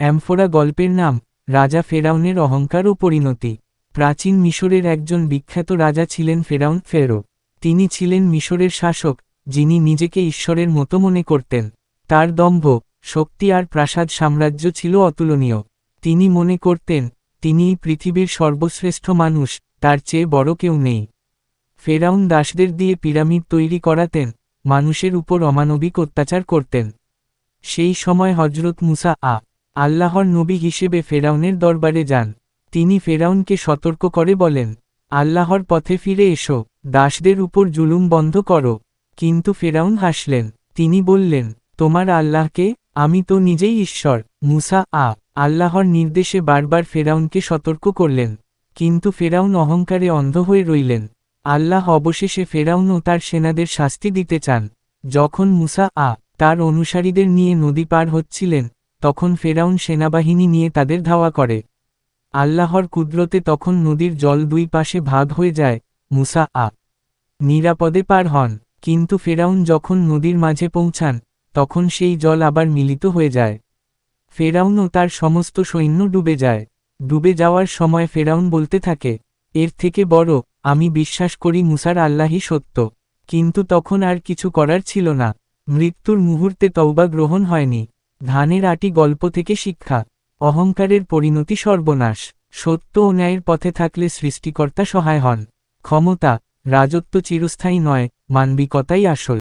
অ্যামফোরা গল্পের নাম, রাজা ফেরাউনের অহংকার ও পরিণতি। প্রাচীন মিশরের একজন বিখ্যাত রাজা ছিলেন ফেরাউন ফেরো। তিনি ছিলেন মিশরের শাসক, যিনি নিজেকে ঈশ্বরের মতো মনে করতেন। তার দম্ভ, শক্তি আর প্রাসাদ সাম্রাজ্য ছিল অতুলনীয়। তিনি মনে করতেন তিনিই পৃথিবীর সর্বশ্রেষ্ঠ মানুষ, তার চেয়ে বড় কেউ নেই। ফেরাউন দাসদের দিয়ে পিরামিড তৈরি করাতেন, মানুষের উপর অমানবিক অত্যাচার করতেন। সেই সময় হজরত মুসা আ আল্লাহর নবী হিসেবে ফেরাউনের দরবারে যান। তিনি ফেরাউনকে সতর্ক করে বলেন, আল্লাহর পথে ফিরে এসো, দাসদের উপর জুলুম বন্ধ করো। কিন্তু ফেরাউন হাসলেন, তিনি বললেন, তোমার আল্লাহকে, আমি তো নিজেই ঈশ্বর, মুসা, আ, আল্লাহর নির্দেশে বারবার ফেরাউনকে সতর্ক করলেন। কিন্তু ফেরাউন অহংকারে অন্ধ হয়ে রইলেন। আল্লাহ অবশেষে ফেরাউন ও তার সেনাদের শাস্তি দিতে চান। যখন মুসা, আ, তার অনুসারীদের নিয়ে নদী পার হচ্ছিলেন তখন ফেরাউন সেনাবাহিনী নিয়ে তাদের ধাওয়া করে। আল্লাহর কুদরতে তখন নদীর জল দুই পাশে ভাগ হয়ে যায়, মুসা আ নিরাপদে পার হন। কিন্তু ফেরাউন যখন নদীর মাঝে পৌঁছান, তখন সেই জল আবার মিলিত হয়ে যায়। ফেরাউন ও তার সমস্ত সৈন্য ডুবে যায়। ডুবে যাওয়ার সময় ফেরাউন বলতে থাকে, এর থেকে বড়, আমি বিশ্বাস করি মুসার আল্লাহই সত্য। কিন্তু তখন আর কিছু করার ছিল না। মৃত্যুর মুহূর্তে তওবা গ্রহণ হয়নি। ধানের আটি গল্প থেকে শিক্ষা, অহংকারের পরিণতি সর্বনাশ, সত্য ও ন্যায়ের পথে থাকলে সৃষ্টিকর্তা সহায় হন, ক্ষমতা, রাজত্ব চিরস্থায়ী নয়, মানবিকতাই আসল।